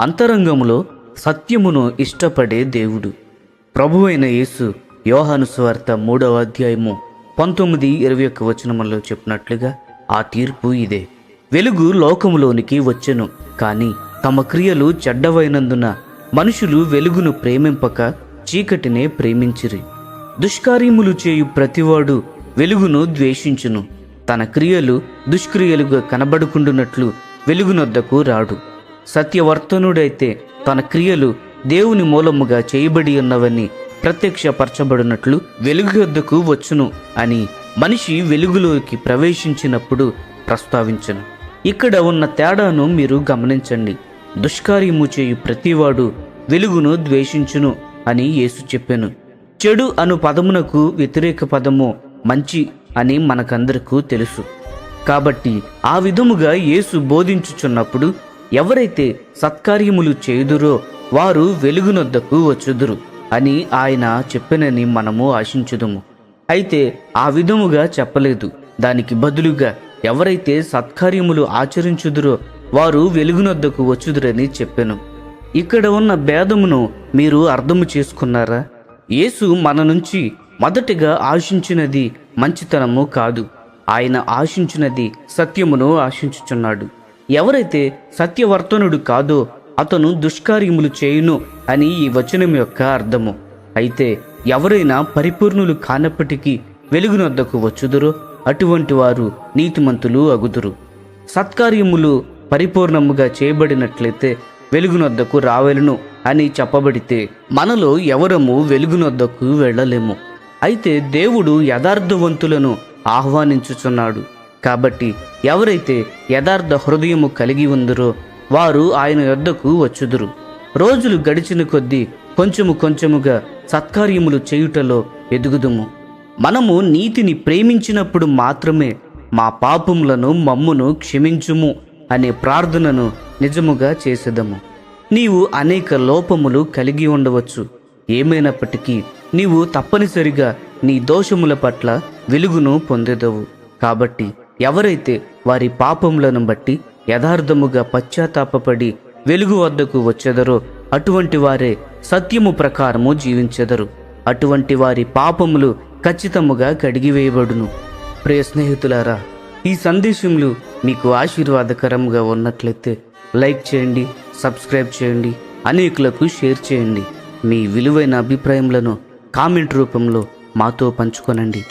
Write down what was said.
అంతరంగములో సత్యమును ఇష్టపడే దేవుడు. ప్రభువైన యేసు యోహాను సువార్త మూడవ అధ్యాయము పంతొమ్మిది ఇరవై ఒక్క వచనములో చెప్పినట్లుగా ఆ తీర్పు ఇదే. వెలుగు లోకములోనికి వచ్చెను కానీ తమ క్రియలు చెడ్డవైనందున మనుషులు వెలుగును ప్రేమింపక చీకటినే ప్రేమించిరి. దుష్కార్యములు చేయు ప్రతివాడు వెలుగును ద్వేషించును. తన క్రియలు దుష్క్రియలుగా కనబడుకుండునట్లు వెలుగునొద్దకు రాడు. సత్యవర్తనుడైతే తన క్రియలు దేవుని మూలముగా చేయబడి ఉన్నవని ప్రత్యక్షపరచబడినట్లు వెలుగు యొద్దకు వచ్చును అని మనిషి వెలుగులోకి ప్రవేశించినప్పుడు ప్రస్తావించను. ఇక్కడ ఉన్న తేడాను మీరు గమనించండి. దుష్కార్యము చేయు ప్రతివాడు వెలుగును ద్వేషించును అని యేసు చెప్పాను. చెడు అను పదమునకు వ్యతిరేక పదము మంచి అని మనకందరకు తెలుసు. కాబట్టి ఆ విధముగా యేసు బోధించుచున్నప్పుడు ఎవరైతే సత్కార్యములు చేయుదురో వారు వెలుగునొద్దకు వచ్చుదురు అని ఆయన చెప్పినని మనము ఆశించుదుము. అయితే ఆ విధముగా చెప్పలేదు. దానికి బదులుగా ఎవరైతే సత్కార్యములు ఆచరించుదురో వారు వెలుగునొద్దకు వచ్చుదురని చెప్పెను. ఇక్కడ ఉన్న భేదమును మీరు అర్థము చేసుకున్నారా? యేసు మన నుంచి మొదటిగా ఆశించినది మంచితనము కాదు. ఆయన ఆశించినది సత్యమును ఆశించుచున్నాడు. ఎవరైతే సత్యవర్తనుడు కాదో అతను దుష్కార్యములు చేయును అని ఈ వచనం యొక్క అర్థము. అయితే ఎవరైనా పరిపూర్ణులు కానప్పటికీ వెలుగునొద్దకు వచ్చుదురో అటువంటి వారు నీతిమంతులు అగుదురు. సత్కార్యములు పరిపూర్ణముగా చేయబడినట్లయితే వెలుగునొద్దకు రావెలను అని చెప్పబడితే మనలో ఎవరము వెలుగునొద్దకు వెళ్ళలేము. అయితే దేవుడు యథార్థవంతులను ఆహ్వానించుచున్నాడు. కాబట్టి ఎవరైతే యథార్థ హృదయము కలిగి ఉందరో వారు ఆయన యొద్దకు వచ్చుదురు. రోజులు గడిచిన కొద్దీ కొంచెము కొంచెముగా సత్కార్యములు చేయుటలో ఎదుగుదుము. మనము నీతిని ప్రేమించినప్పుడు మాత్రమే మా పాపములను మమ్మును క్షమించుము అనే ప్రార్థనను నిజముగా చేసేదము. నీవు అనేక లోపములు కలిగి ఉండవచ్చు. ఏమైనప్పటికీ నీవు తప్పనిసరిగా నీ దోషముల పట్ల వెలుగును పొందేదవు. కాబట్టి ఎవరైతే వారి పాపములను బట్టి యథార్థముగా పశ్చాత్తాపడి వెలుగు వద్దకు వచ్చెదరో అటువంటి వారే సత్యము ప్రకారము జీవించెదరు. అటువంటి వారి పాపములు ఖచ్చితముగా కడిగివేయబడును. ప్రియ స్నేహితులారా ఈ సందేశములు మీకు ఆశీర్వాదకరంగా ఉన్నట్లయితే లైక్ చేయండి సబ్స్క్రైబ్ చేయండి అనేకులకు షేర్ చేయండి. మీ విలువైన అభిప్రాయములను కామెంట్ రూపంలో మాతో పంచుకొనండి.